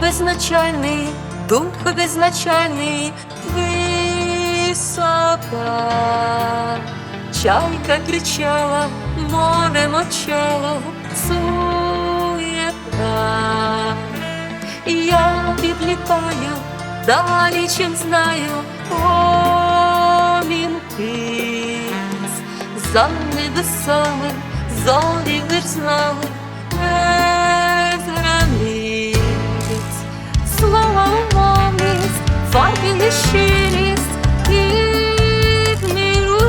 безначальний, дух безначальний, висока. Чайка кричала, море мочало, суєта. Я відлітаю далі, чим знаю, помінки за небесами, зорі лиш фарби нещирість, підміру.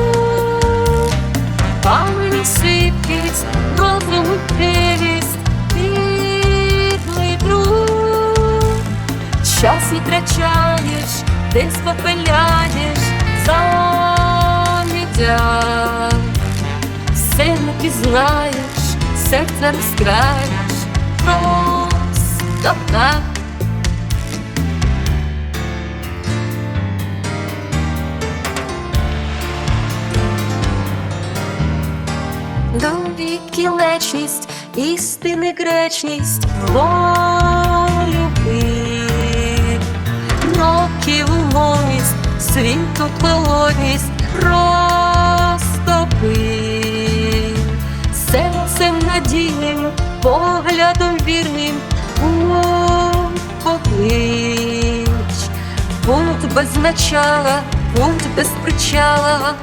Пам'ять сипкість, розуму хилість, підлий друг. Час витрачаєш, десь попиляєш, замідя. Все не пізнаєш, серце розкраєш, просто так. До кілечність, істини гречність, волюби, років умовність, світу холодність, розтопи, серцем надійним, поглядом вірним, поклич, пункт без начала, пункт без причала,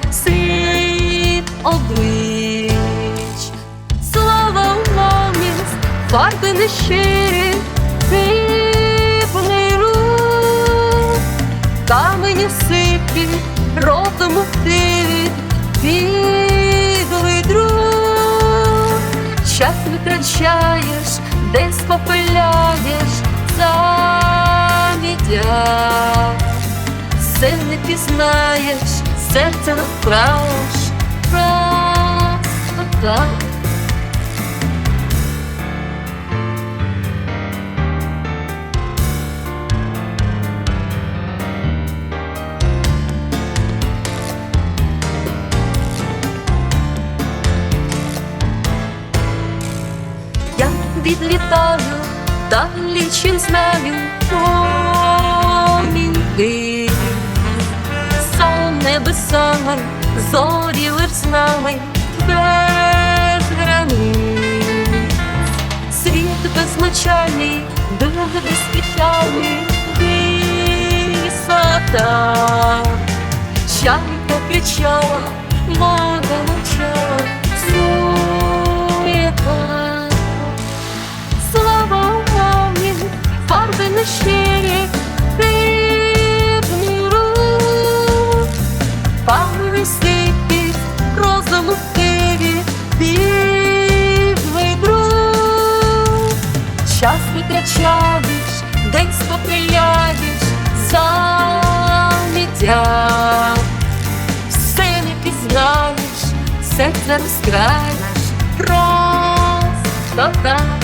пивний рух, камені сипі, розуму хтиві, підлий друг, час витрачаєш, десь попиляєш, замідя все не пізнаєш, серце розправиш, просто так. Я відлітаю далі, чим знаю, помінки. За небесами, зорі лиш з нами, без границь. Світ безмочальний, дух безпечальний, висота. Чайка кричала, вода мовчала, почавиш, день спопиляєш, залітя, все не пізнаєш, серце розкраєш, просто так.